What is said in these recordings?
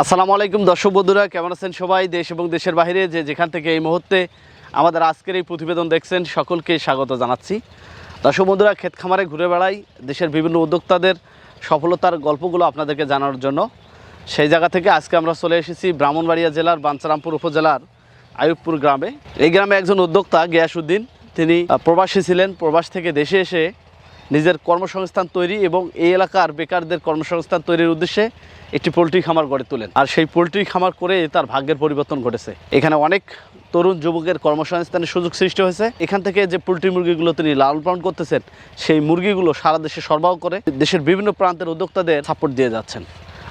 আসসালামু আলাইকুম, দর্শক বন্ধুরা, কেমন আছেন সবাই? দেশ এবং দেশের বাইরে যে যেখান থেকে এই মুহূর্তে আমাদের আজকের এই প্রতিবেদন দেখছেন, সকলকে স্বাগত জানাচ্ছি। দর্শক বন্ধুরা, ক্ষেত খামারে ঘুরে বেড়াই দেশের বিভিন্ন উদ্যোক্তাদের সফলতার গল্পগুলো আপনাদেরকে জানানোর জন্য। সেই জায়গা থেকে আজকে আমরা চলে এসেছি ব্রাহ্মণবাড়িয়া জেলার বাঞ্চারামপুর উপজেলার আয়ুবপুর গ্রামে। এই গ্রামে একজন উদ্যোক্তা গিয়াসুদ্দিন তিনি প্রবাসী ছিলেন, প্রবাস থেকে দেশে এসে নিজের কর্মসংস্থান তৈরি এবং এই এলাকার বেকারদের কর্মসংস্থান তৈরির উদ্দেশ্যে একটি পোলট্রি খামার গড়ে তোলেন। আর সেই পোলট্রি খামার করে তার ভাগ্যের পরিবর্তন ঘটেছে। এখানে অনেক তরুণ যুবকের কর্মসংস্থানের সুযোগ সৃষ্টি হয়েছে। এখান থেকে যে পোলট্রি মুরগিগুলো তিনি লালন পালন করতেছেন, সেই মুরগিগুলো সারা দেশে সরবরাহ করে দেশের বিভিন্ন প্রান্তের উদ্যোক্তাদের সাপোর্ট দিয়ে যাচ্ছেন।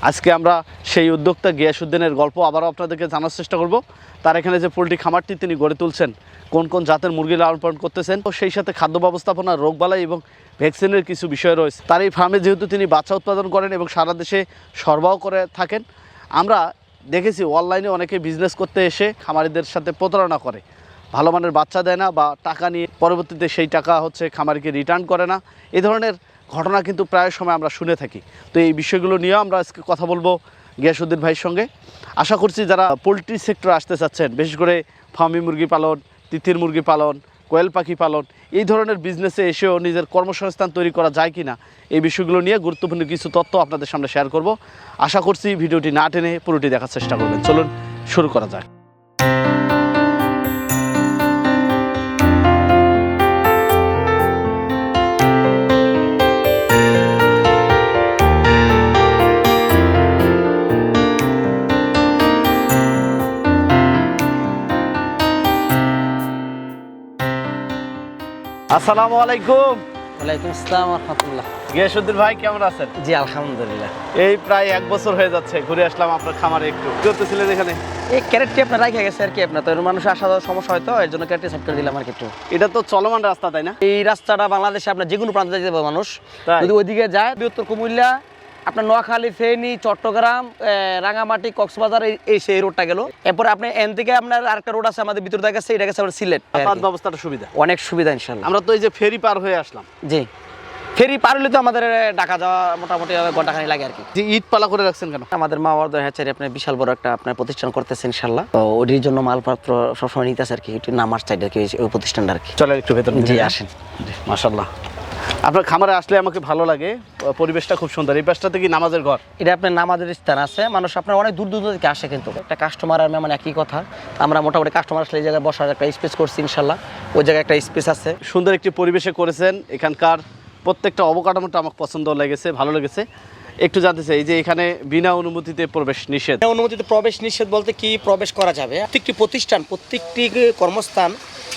আজকে আমরা সেই উদ্যোক্তা গিয়াসুদ্দিনের গল্প আবারও আপনাদেরকে জানার চেষ্টা করব। তার এখানে যে পোলট্রি খামারটি তিনি গড়ে তুলছেন, কোন কোন জাতের মুরগি লালন পালন করতেছেন, তো সেই সাথে খাদ্য ব্যবস্থাপনা রোগবালাই এবং ভ্যাকসিনের কিছু বিষয় রয়েছে। তার এই ফার্মে যেহেতু তিনি বাচ্চা উৎপাদন করেন এবং সারা দেশে সরবরাহ করে থাকেন, আমরা দেখেছি অনলাইনে অনেকে বিজনেস করতে এসে খামারিদের সাথে প্রতারণা করে। ভালো মানের বাচ্চা দেয় না বা টাকা নিয়ে পরবর্তীতে সেই টাকা হচ্ছে খামারিকে রিটার্ন করে না। এ ধরনের ঘটনা কিন্তু প্রায় সময় আমরা শুনে থাকি। তো এই বিষয়গুলো নিয়েও আমরা আজকে কথা বলব গিয়াসুদ্দিন ভাইয়ের সঙ্গে। আশা করছি যারা পোলট্রি সেক্টর আসতে চাচ্ছেন, বিশেষ করে ফার্মি মুরগি পালন, তিতির মুরগি পালন, কোয়েল পাখি পালন, এই ধরনের বিজনেসে এসেও নিজের কর্মসংস্থান তৈরি করা যায় কিনা, এই বিষয়গুলো নিয়ে গুরুত্বপূর্ণ কিছু তথ্য আপনাদের সামনে শেয়ার করব। আশা করছি ভিডিওটি না টেনে পুরোটি দেখার চেষ্টা করবেন। চলুন শুরু করা যাক। আসসালামু আলাইকুম। ওয়ালাইকুম আসসালাম রহমতুল্লাহ। গিয়াসুদ্দিন ভাই কেমন আছেন? জি আলহামদুলিল্লাহ। এই প্রায় এক বছর হয়ে যাচ্ছে ঘুরে আসলাম আপনার খামারে একটু। করতেছিলেন এখানে? এই ক্যারেটটি আপনার রাখা গেছে আর কি আপনার? তো মানুষ আসা যাওয়ার সমস্যা হয় তো এর জন্য ক্যারেটটি সেট করে দিলাম আর একটু। এটা তো চলমান রাস্তা তাই না? এই রাস্তাটা বাংলাদেশে আপনার যে কোনো প্রান্তে যেতে মানুষ। যদি ওইদিকে যায় বৃহত্তর কুমিল্লা আপনার নোয়াখালী ফেনী চট্টগ্রাম রাঙামাটি কক্সবাজার এই- সেই রোডটা গেল। এরপরে আপনি এন থেকে আপনার আরেকটা রোড আছে আমাদের ভিতর দেখা গেছে এটা গেছে আপনার সিলেট। ব্যবস্থাটা সুবিধা। অনেক সুবিধা ইনশাল্লাহ আমরা তো এই যে ফেরি পার হয়ে আসলাম। জি। ফেরি পার হলে তো আমাদের ঢাকা যাওয়া মোটামুটি ঘন্টাখানি লাগে আর কি। যে ইট পালা করে রাখছেন কেন? আমাদের মা বাবা হ্যাচারি আপনার বিশাল বড় একটা আপনার প্রতিষ্ঠান করতেছে ইনশাল্লাহ তো ওটির জন্য মালপত্র সবসময় নিতেছে আর কি একটু নামার চাইড আর কি ওই প্রতিষ্ঠানটা আর কি। চলেন একটু ভেতর জি আসেন। মাশাল্লাহ আপনার খামারে আসলে আমাকে ভালো লাগে পরিবেশটা খুব সুন্দর। এই পাশটাতে কি নামাজের ঘর? এটা আপনার নামাজের স্থান আছে। মানুষ আপনার অনেক দূর দূর থেকে আসে কিন্তু। একটা কাস্টমার আর মেহমান একই কথা। আমরা মোটামুটি কাস্টমার আসলে এই জায়গায় বসার একটা স্পেস করছি ইনশাল্লাহ। ওই জায়গায় একটা স্পেস আছে। সুন্দর একটি পরিবেশে করেছেন। এখানকার প্রত্যেকটা অবকাঠামোটা আমার পছন্দ লেগেছে ভালো লেগেছে। একটু জানতে চাই যে এখানে বিনা অনুমতিতে প্রবেশ নিষেধ। অনুমোদিত প্রবেশ নিষেধ বলতে কি প্রবেশ করা যাবে? প্রত্যেকটি প্রতিষ্ঠান প্রত্যেকটি কর্মস্থান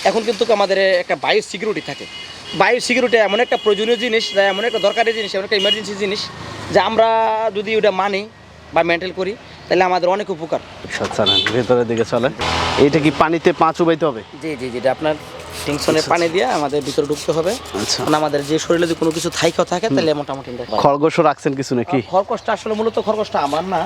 এখন কিন্তু আমাদের একটা বায়ু সিকিউরিটি থাকে। বায়ু সিকিউরিটি এমন একটা প্রয়োজনীয় জিনিস যা এমন একটা দরকারি জিনিস এমন একটা ইমার্জেন্সি জিনিস যা আমরা যদি ওটা মানি বা মেনটেন করি তাহলে আমাদের অনেক উপকার। আচ্ছা ভেতরের দিকে চলেন। এটা কি পানিতে পাঁচ চুবাইতে হবে? জি জি যেটা আপনার টিংসনের আচ্ছা, পানি দিয়ে আমাদের ভিতরে ঢুকতে হবে। আচ্ছা। আমাদের যে শরীরে যদি কোনো কিছু থাইকা থাকে তাহলে মোটামুটি খরগোশও রাখছেন কিছু নাকি? খরগোশটা আসলে মূলত খরগোশটা আমার না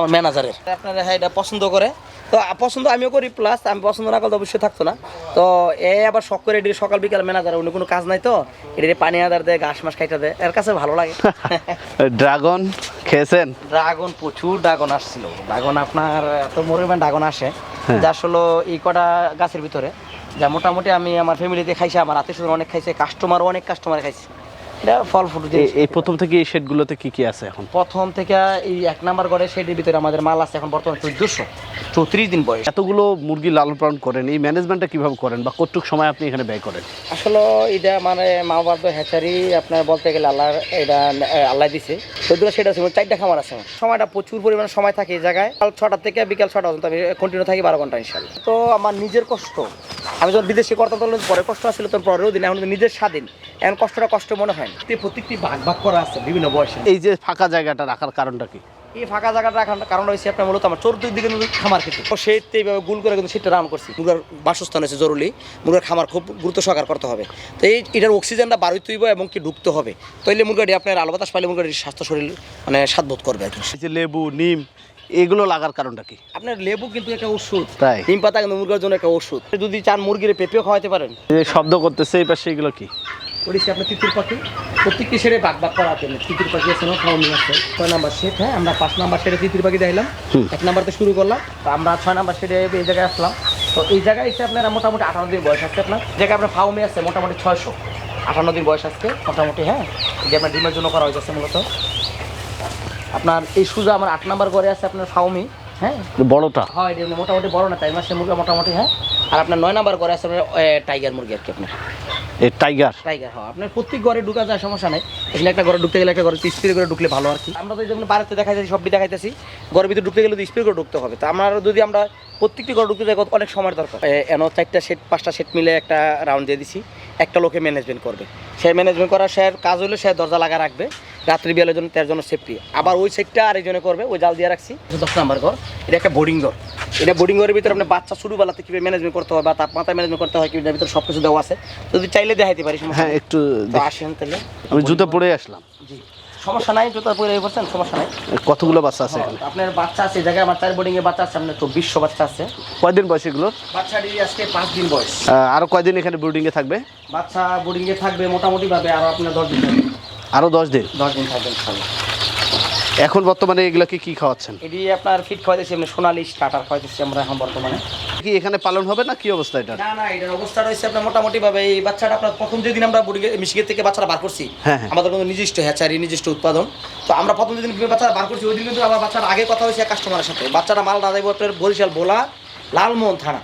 আমার ম্যানেজারের আপনারা হ্যাঁ এটা পছন্দ করে। তো পছন্দ আমিও করি প্লাস আমি পছন্দ না করলে অবশ্যই থাকতো না। তো এ আবার শখ করে এটি সকাল বিকাল ম্যানেজার অন্য কোনো কাজ নাই তো। এটি পানি আদার দেয় ঘাস মাস খাইতে দেয়। এর কাছে ভালো লাগে। ড্রাগন খেয়েছেন? ড্রাগন প্রচুর ড্রাগন আসছিল। ড্রাগন আপনার এত মরিমাণ ড্রাগন আসে। হ্যাঁ। যা আসলে এই কটা গাছের ভিতরে। যা মোটামুটি আমি আমার ফ্যামিলিতে খাইছি আমার আত্মীয় অনেক খাইছে কাস্টমারও অনেক কাস্টমার খাইছে। এটা ফল ফুট এই প্রথম থেকে এই শেডগুলোতে কি কি আছে এখন? প্রথম থেকে এই এক নাম্বার ঘরে সেটির ভিতরে আমাদের মাল আছে এখন বর্তমানে চোদ্দশো। চৌত্রিশ দিন বয়স। এতগুলো মুরগি লালন পালন করেন এই ম্যানেজমেন্টটা কীভাবে করেন বা কতটুক সময় আপনি এখানে ব্যয় করেন? আসলে এটা মানে মা বাবার তো হ্যাচারি আপনার বলতে গেলে আল্লাহ এটা আল্লাহ দিছে। চোদ্দটা সেটা আছে চারটা খামার আছে সময়টা প্রচুর পরিমাণে সময় থাকে এই জায়গায়। কাল ছটা থেকে বিকাল ছটা পর্যন্ত আমি কন্টিনিউ থাকি বারো ঘণ্টা ইনশাল্লাহ তো আমার নিজের কষ্ট। আমি যখন বিদেশে করতাম তখন পরে কষ্ট আসছিল তখন পরেও দিন এখন নিজের স্বাধীন। এখন কষ্টটা কষ্ট মনে হয়। না প্রত্যেকটি ভাগ ভাগ করা আছে বিভিন্ন বয়সে এই যে ফাঁকা জায়গাটা রাখার কারণটা কি? এই ফাঁকা জায়গাটা রাখার কারণ হয়েছে আপনার মূলত আমার চতুর্দিকে খামার খেতে। তো সেইতে এইভাবে গুল করে কিন্তু সেটা রান করছি। মুরগার বাসস্থান হয়েছে জরুরি। মুরগার খামার খুব গুরুত্ব সহকার করতে হবে। তো এই এটার অক্সিজেনটা বাড়ি তুইব এবং কি ঢুকতে হবে। তাইলে মুরগাটি আপনার আলো বাতাস পাইলে মুরগাটির স্বাস্থ্য শরীর মানে সাধবোধ করবে আর কি। যে লেবু নিম এগুলো লাগার কারণটা কি? আপনার লেবু কিন্তু একটা ওষুধ। তাই? নিম পাতা কিন্তু মুরগার জন্য একটা ওষুধ। যদি চান মুরগির পেঁপেও খাওয়াতে পারেন। শব্দ করতেছে এই পাশে এগুলো কি? করেছি আপনার তিতুর পাখি। প্রত্যেকটি সেটে বাগ বাগ করা আছে তিতুর পাখি আছে না ফাউমি আছে। ছয় নাম্বার সেট হ্যাঁ আমরা পাঁচ নাম্বার সেটে তিতুর পাখি দেখলাম। এক নাম্বারতে শুরু করলাম তো আমরা ছয় নাম্বার সেটে এই জায়গায় আসলাম। তো এই জায়গায় এসে আপনারা মোটামুটি আঠারো দিন বয়স আছে আপনার। জায়গায় আপনার ফাউমি আছে মোটামুটি ছয়শো। আঠান্ন দিন বয়স আসছে মোটামুটি হ্যাঁ। যে আপনার ডিমের জন্য করা হয়েছে মূলত। আপনার এই সুজা আমার আট নাম্বার ঘরে আছে আপনার ফাউমি হ্যাঁ। বড়টা? হয় মোটামুটি বড় না তাই মাসের মুরগি মোটামুটি হ্যাঁ। আর আপনার নয় নাম্বার ঘরে আছে আপনার টাইগার মুরগি আর কি আপনার। এই টাইগার টাইগার হ্যাঁ। আপনার প্রত্যেক ঘরে ঢুকা যায়, সমস্যা নাই। এখানে একটা ঘরে ঢুকতে গেলে একটা ঘরে স্প্রে করে ঢুকলে ভালো আর কি। আমরা তো যেমন বাড়িতে দেখাইতেছি সবটি দেখাইতেছি। ঘরের ভিতরে ঢুকতে গেলে তো স্প্রে করে ঢুকতে হবে। তো আমরা যদি আমরা প্রত্যেকটি ঘরে ঢুকতে যাই অনেক সময় দরকার। এন চারটা সেট, পাঁচটা সেট মিলে একটা রাউন্ড দিয়ে দিছি। একটা লোকে ম্যানেজমেন্ট করবে। সে ম্যানেজমেন্ট করার সে কাজ হলে সে দরজা লাগা রাখবে। রাত্রি বেলার জন্য তার জন্য সেফটি আবার ওই সেটটা আরেকজনে করবে ওই জাল দিয়ে রাখছি। দশ নাম্বার ঘর এটা একটা বোর্ডিং ঘর। এটা বোর্ডিং ঘরের ভিতরে আপনার বাচ্চা ছোটবেলাতে কীভাবে ম্যানেজমেন্ট করতে হয় বা তাপমাত্রা ম্যানেজমেন্ট করতে হয় কীভাবে ভিতরে সব কিছু দেওয়া আছে যদি চাইলে দেখাইতে পারি সমস্যা হ্যাঁ একটু। আসেন তাহলে। আমি জুতো পরে আসলাম। জি। সমস্যা নাই জুতা পরে বলছেন সমস্যা নাই। কতগুলো বাচ্চা আছে এখানে? আপনার বাচ্চা আছে জায়গায় আমার চার বোর্ডিং এ বাচ্চা আছে আপনার চব্বিশশো বাচ্চা আছে। কয়দিন বয়স এগুলোর বাচ্চাটি আজকে পাঁচ দিন বয়স। আরও কয়দিন এখানে ব্রিডিং এ থাকবে? বাচ্চা বোর্ডিং এ থাকবে মোটামুটি ভাবে আরও আপনার দশ দিন। থাকবে আরও দশ দিন? দশ দিন থাকবে ইনশাল্লাহ এখন বর্তমানে এগুলোকে কি খাওয়াচ্ছেন? এটি আপনার ফিট খাওয়াইতেছি আমরা সোনালি স্টার্টার খাওয়াইতেছি আমরা এখন বর্তমানে। কি এখানে পালন হবে না কি অবস্থা এটা না না এটার অবস্থা রয়েছে আপনার মোটামুটি ভাবে এই বাচ্চাটা আপনার প্রথম যেদিন আমরা মিশিগের থেকে বাচ্চাটা বার করছি হ্যাঁ, হ্যাঁ। আমাদের কিন্তু নিজস্ব হ্যাচারি নিজস্ব উৎপাদন। তো আমরা প্রথম যেদিন বাচ্চাটা বার করছি ওই দিন কিন্তু আবার বাচ্চার আগে কথা হয়েছে কাস্টমারের সাথে। বাচ্চাটা মাল দাদাই আপনার বরিশাল বোলা লালমোহন থানা।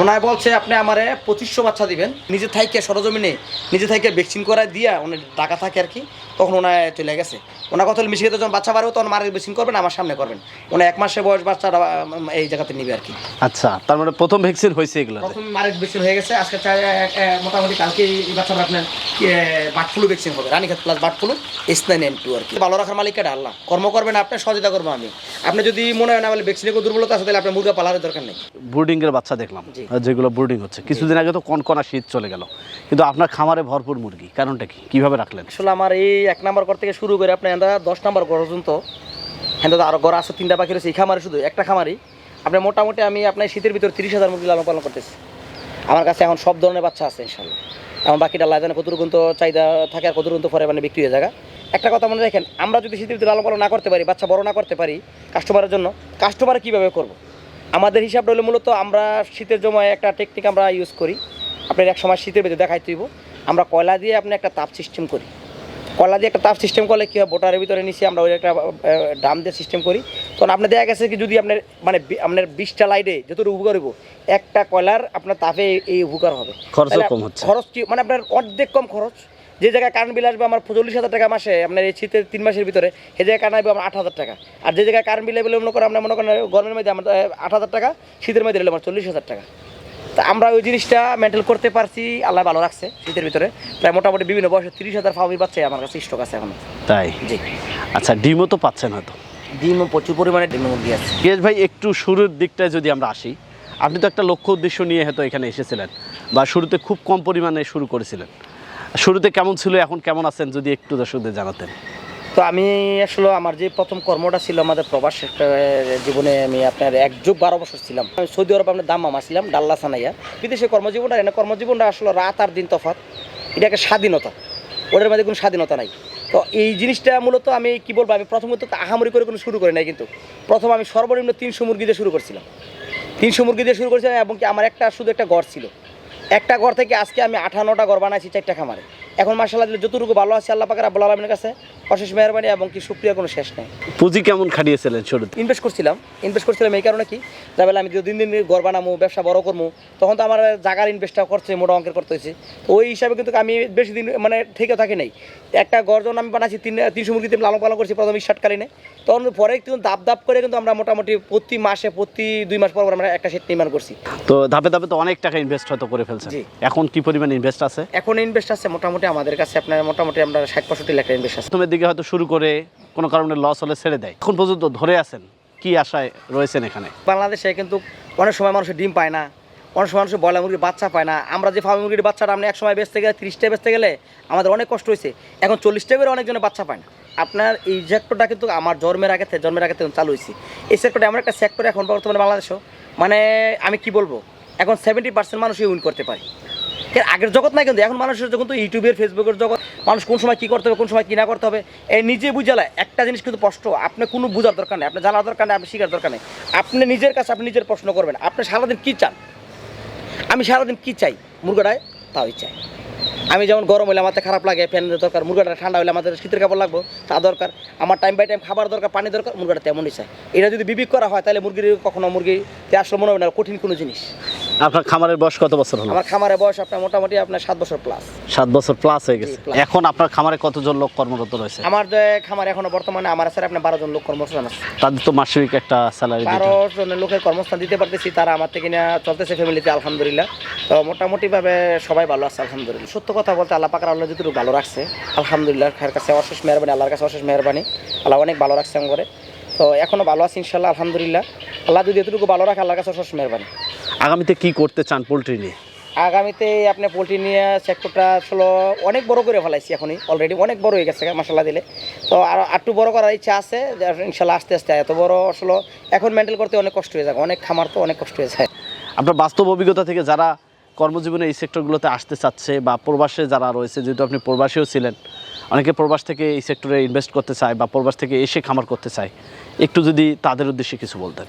ওনায় বলছে আপনি আমারে পঁচিশশো বাচ্চা দিবেন। নিজে থাইকে সরজমিনে নিজে থাইকে ভ্যাকসিন করায় দিয়া উনি টাকা থাকে আর কি। তখন ওনায় চলে গেছে। ওনার কথা মিশিয়ে যখন বাচ্চা বাড়বে তখন মারের ভ্যাকসিন করবেন আমার সামনে করবেন। ওনা এক মাসে বয়স বাচ্চাটা এই জায়গাতে নিবে আর কি। আচ্ছা তার মানে প্রথম ভ্যাকসিন হয়েছে এগুলো। প্রথম মারের ভ্যাকসিন হয়ে গেছে আজকে মোটামুটি কালকে এই বাচ্চাটা আপনার বার্ড ফ্লু ভ্যাকসিন হবে Ranikhet plus bird flu S nine N two আর কি। ভালো রাখার মালিকটা আল্লাহ। কর্ম করবেন আপনি সহযোগিতা করব আমি। আপনি যদি মনে হয় না বলে ভ্যাকসিনে দুর্বলতা আছে তাহলে আপনার মুরগা পালার দরকার নেই। ব্রুডিং এর বাচ্চা দেখলাম। যেগুলো ব্রুডিং হচ্ছে। কিছুদিন আগে তো কনকনা শীত চলে গেল। কিন্তু আপনার খামারে ভরপুর মুরগি কারণটা কি? কীভাবে রাখলেন? আসলে আমার এই এক নাম্বার ঘর থেকে শুরু করে আপনি আমরা দশ নাম্বার ঘর পর্যন্ত হ্যাঁ দাদা আরও ঘর আছে তিনটা বাকি রয়েছে এই খামারে শুধু একটা খামারই। আপনি মোটামুটি আমি আপনার শীতের ভিতর তিরিশ হাজার মুরগি লালন পালন করতেছি। আমার কাছে এখন সব ধরনের বাচ্চা আছে ইনশাল্লাহ এখন বাকিটা জানে কতটুকু তো চাহিদা থাকে আর কতটুকু তো পরে মানে বিক্রি হয়ে যায় একটা কথা মনে রাখেন আমরা যদি শীতের ভিতরে লালন পালন না করতে পারি বাচ্চা বড় না করতে পারি কাস্টমারের জন্য কাস্টমার কীভাবে করব? আমাদের হিসাব রইলে মূলত আমরা শীতের সময় একটা টেকনিক আমরা ইউজ করি। আপনার এক সময় শীতের ভিতরে দেখাই তুইব আমরা কয়লা দিয়ে আপনি একটা তাপ সিস্টেম করি। কলা দিয়ে একটা তাপ সিস্টেম করলে কী হয়? বোটারের ভিতরে নিচে আমরা ওই একটা ডাম দিয়ে সিস্টেম করি। তখন আপনার দেখা গেছে কি যদি আপনার মানে আপনার বিশটা লাইটে যতটুকু উপকার হইব একটা কয়লার আপনার তাপে এই- উপকার হবে। তাহলে কম হচ্ছে। খরচ মানে আপনার অর্ধেক কম খরচ। যে জায়গায় কারেন্ট বিল আসবে আমার চল্লিশ হাজার টাকা মাসে আপনার এই শীতের তিন মাসের ভিতরে সেই জায়গায় কারেন্ট আসবে আমার আট হাজার টাকা। আর যে জায়গায় কারেন্ট বিল আসবে মনে করেন আপনার মনে করেন গরমের মধ্যে আমার আট হাজার টাকা শীতের মধ্যে এলে আমার চল্লিশ হাজার টাকা। তা আমরা ওই জিনিসটা মেনটেন করতে পারছি আল্লাহ ভালো রাখছে শীতের ভিতরে। প্রায় মোটামুটি বিভিন্ন বয়সে তিরিশ হাজার ফাউমি পাচ্ছে আমার কাছে স্টক আছে এখন। তাই? জি। আচ্ছা ডিমও তো পাচ্ছেন হয়তো? ডিমও প্রচুর পরিমাণে ডিম মুরগি আছে। গিয়েশ ভাই একটু শুরুর দিকটায় যদি আমরা আসি আপনি তো একটা লক্ষ্য উদ্দেশ্য নিয়ে হয়তো এখানে এসেছিলেন বা শুরুতে খুব কম পরিমাণে শুরু করেছিলেন। শুরুতে কেমন ছিল, এখন কেমন আছেন, যদি একটু দর্শকদের জানাতেন? তো আমি আসলে আমার যে প্রথম কর্মটা ছিল আমাদের প্রবাস জীবনে আমি আপনার এক যুগ বারো বছর ছিলাম। আমি সৌদি আরব আপনার দাম মামা ছিলাম ডাল্লা সানাইয়া বিদেশে কর্মজীবনটা, এনে কর্মজীবনটা আসলে রাত আর দিন তফাৎ। এটা একটা স্বাধীনতা। ওদের মধ্যে কোনো স্বাধীনতা নাই। তো এই জিনিসটা মূলত আমি কি বলব, আমি প্রথমত আহামরি করে কোনো শুরু করি নাই, কিন্তু প্রথম আমি সর্বনিম্ন তিনশো মুরগি দিয়ে শুরু করছিলাম। তিনশো মুরগি দিয়ে শুরু করেছিলাম এবং কি আমার একটা, শুধু একটা ঘর ছিল। একটা ঘর থেকে আজকে আমি আঠান্নটা ঘর বানাইছি চারটা খামারে। এখন মার্শাল্লাহ যতটুকু ভালো আছে আল্লাহ পাকার আব্বুল আলমের কাছে অশেষ মেহরবানি এবং কি সুপ্রিয়া কোনো শেষ নেই। পুঁজি কেমন খাটিয়েছিলেন শুরুতে? ইনভেস্ট করছিলাম। ইনভেস্ট করছিলাম এই কারণে কি? যাবেলে আমি যদি দিন দিন ঘর বানাবো ব্যবসা বড় করব তখন তো আমার জায়গার ইনভেস্টটা করছে মোটা অঙ্কের করতে হয়েছে। তো ওই হিসাবে কিন্তু আমি বেশি দিন মানে থেকে থাকি নাই। একটা যখন আমি বানাচ্ছি তিন তিনশো মুরগিতে লালন পালন করছি প্রথম স্টার্টকালীনে তখন পরে কিন্তু দাপ দাপ করে কিন্তু আমরা মোটামুটি প্রতি মাসে প্রতি দুই মাস পর আমরা একটা সেট নির্মাণ করছি। তো ধাপে ধাপে তো অনেক টাকা ইনভেস্ট হয়তো করে ফেলছে। এখন কি পরিমাণ ইনভেস্ট আছে? এখন ইনভেস্ট আছে মোটামুটি আমাদের কাছে আপনার মোটামুটি আমরা ষাট পঁয়ষট্টি লাখ ইনভেস্ট আছে। দিকে হয়তো শুরু করে কোনো কারণে লস হলে ছেড়ে দেয়। এখন পর্যন্ত ধরে আছেন, কি আশায় রয়েছেন এখানে? বাংলাদেশে কিন্তু অনেক সময় মানুষের ডিম পায় না, অনেক সময় মানুষের ব্রয়লার মুরগির বাচ্চা পায় না। আমরা যে ফার্ম মুরগির বাচ্চাটা এক সময় বেচতে গেলে, তিরিশটা বেচতে গেলে আমাদের অনেক কষ্ট হয়েছে। এখন চল্লিশটা করে অনেকজনের বাচ্চা পায় না। আপনার এই সেক্টরটা কিন্তু আমার জন্মের আগে থেকে, জন্মের আগে থেকে চালু হয়েছে। এই সেক্টরটা এমন একটা সেক্টর এখন বর্তমানে বাংলাদেশও মানে আমি কি বলব? এখন সেভেন্টি পার্সেন্ট মানুষই উইন করতে পারে। এর আগের জগৎ নাই কিন্তু, এখন মানুষের যখন তো ইউটিউবের ফেসবুকের জগৎ, মানুষ কোন সময় কী করতে হবে, কোন সময় কী না করতে হবে এই নিজে বুঝালে একটা জিনিস কিন্তু স্পষ্ট, আপনি কোনো বোঝার দরকার নেই, আপনি জানার দরকার নেই, আপনি শিখার দরকার নেই। আপনি নিজের কাছে, আপনি নিজের প্রশ্ন করবেন, আপনি সারাদিন কী চান? আমি সারাদিন কী চাই? মুরগাটায় তাই চাই। আমি যেমন গরম হলে আমাদের খারাপ লাগে, ফ্যান দরকার মুরগাটা ঠান্ডা হলে আমাদের শীতের কাপড় লাগবে, তা দরকার। আমার টাইম বাই টাইম খাবার দরকার, পানি দরকার, মুরগাটা তেমনই চাই। এটা যদি বিবিক করা হয়, তাহলে মুরগির কখনো মুরগিতে আসলে মনে হবে না, কঠিন কোনো জিনিস। আপনার খামারের বয়স কত বছর হলো? আমার খামারের বয়স আপনার মোটামুটি আপনার সাত বছর প্লাস সাত বছর প্লাস হয়ে গেছে। এখন আপনার খামারে কতজন লোক কর্মরত রয়েছে? আমার খামারে এখনও বর্তমানে আমার স্যার আপনার বারো জন লোক কর্মস্থান আছে। তাদের তো মাসিক একটা স্যালারি বারো। জনের লোকের কর্মস্থান দিতে পারতেছি তারা আমার থেকে না চলতেছে ফ্যামিলিতে আলহামদুলিল্লাহ। তো মোটামুটিভাবে সবাই ভালো আছে আলহামদুলিল্লাহ। সত্য কথা বলতে আল্লাহ পাকার আল্লাহ যতটুকু ভালো রাখছে আলহামদুলিল্লাহ খায়ের কাছে অশেষ মেহরবানি আল্লাহর কাছে অশেষ মেহরবানি। আল্লাহ অনেক ভালো রাখছে আমার। করে তো এখনও ভালো আছে ইনশাল্লাহ আলহামদুলিল্লাহ। আল্লাহ যদি এতটুকু ভালো রাখে আল্লাহর কাছে অশেষ মেহরবানি। আগামীতে কি করতে চান পোলট্রি নিয়ে? আগামীতে আপনি পোলট্রি নিয়ে সেক্টরটা আসলে অনেক বড় করে ফেলাইছি এখনই অলরেডি অনেক বড় হয়ে গেছে মশলা দিলে। তো আর একটু বড় করার ইচ্ছা আছে যে ইনশাল্লাহ আস্তে আস্তে এত বড় আসলে এখন মেন্টেল করতে অনেক কষ্ট হয়ে যায় অনেক খামার তো অনেক কষ্ট হয়ে যায়। আপনার বাস্তব অভিজ্ঞতা থেকে যারা কর্মজীবনে এই সেক্টরগুলোতে আসতে চাচ্ছে বা প্রবাসে যারা রয়েছে যেহেতু আপনি প্রবাসীও ছিলেন অনেকে প্রবাস থেকে এই সেক্টরে ইনভেস্ট করতে চায় বা প্রবাস থেকে এসে খামার করতে চায় একটু যদি তাদের উদ্দেশ্যে কিছু বলতেন।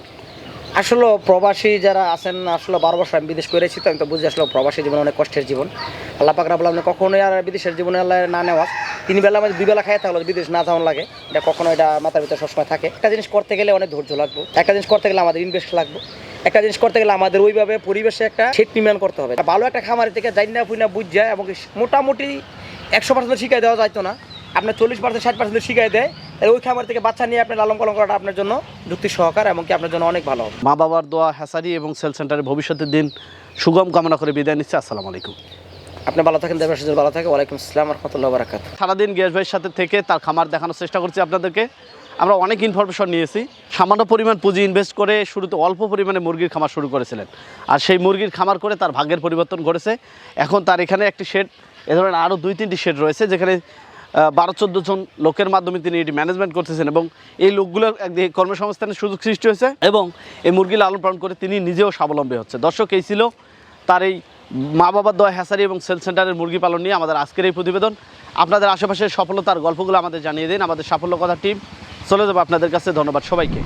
আসলে প্রবাসী যারা আছেন, আসলে বারো বছর আমি বিদেশ করেছি, তো আমি তো বুঝি আসলে প্রবাসী জীবন অনেক কষ্টের জীবন। আল্লাহ পাকরা বললাম কখনোই আর বিদেশের জীবনে আল্লাহ না নেওয়া তিন বেলা আমাদের দুই বেলা খাই থাকল বিদেশ না যাওয়ার লাগে। এটা কখনো এটা মাথার ভিতরে সবসময় থাকে। একটা জিনিস করতে গেলে অনেক ধৈর্য লাগবে। একটা জিনিস করতে গেলে আমাদের ইনভেস্ট লাগবে। একটা জিনিস করতে গেলে আমাদের ওইভাবে পরিবেশে একটা সেট নির্মাণ করতে হবে। ভালো একটা খামারি থেকে যাই না ফুই না বুঝ যায় এবং মোটামুটি একশো পার্সেন্ট শিখাই দেওয়া যাইতো না। আপনার চল্লিশ পার্সেন্ট ষাট পার্সেন্ট শিখাই দেয়। ওই খামার থেকে বাচ্চা নিয়ে আপনি লালন পালন করাটা আপনার জন্য যুক্তি সহকার এবং কি আপনার জন্য অনেক ভালো হবে। মা বাবার দোয়া হ্যাসারি এবং সেল সেন্টারের ভবিষ্যতের দিন সুগম কামনা করে বিদায় নিচ্ছে। আসসালামু আলাইকুম। আপনি ভালো থাকেন দেবের সুযোগ ভালো থাকে ওয়ালাইকুম আসসালাম রহমতুল্লাহ বারাকাত সারাদিন গ্যাস ভাইয়ের সাথে থেকে তার খামার দেখানোর চেষ্টা করছি আপনাদেরকে। আমরা অনেক ইনফরমেশন নিয়েছি। সামান্য পরিমাণ পুঁজি ইনভেস্ট করে শুরুতে অল্প পরিমাণে মুরগির খামার শুরু করেছিলেন। আর সেই মুরগির খামার করে তার ভাগ্যের পরিবর্তন ঘটেছে। এখন তার এখানে একটি শেড এ ধরনের আরও দুই তিনটি শেড রয়েছে যেখানে বারো চোদ্দ জন লোকের মাধ্যমে তিনি এটি ম্যানেজমেন্ট করতেছেন এবং এই লোকগুলোর একদিকে কর্মসংস্থানের সুযোগ সৃষ্টি হয়েছে এবং এই মুরগি লালন পালন করে তিনি নিজেও স্বাবলম্বী হচ্ছে। দর্শক, এই ছিল তার এই মা বাবার দয় হ্যাসারি এবং সেল সেন্টারের মুরগি পালন নিয়ে আমাদের আজকের এই প্রতিবেদন। আপনাদের আশেপাশের সফলতার গল্পগুলো আমাদের জানিয়ে দিন। আমাদের সাফল্য কথা টিম চলে যাব আপনাদের কাছে। ধন্যবাদ সবাইকে।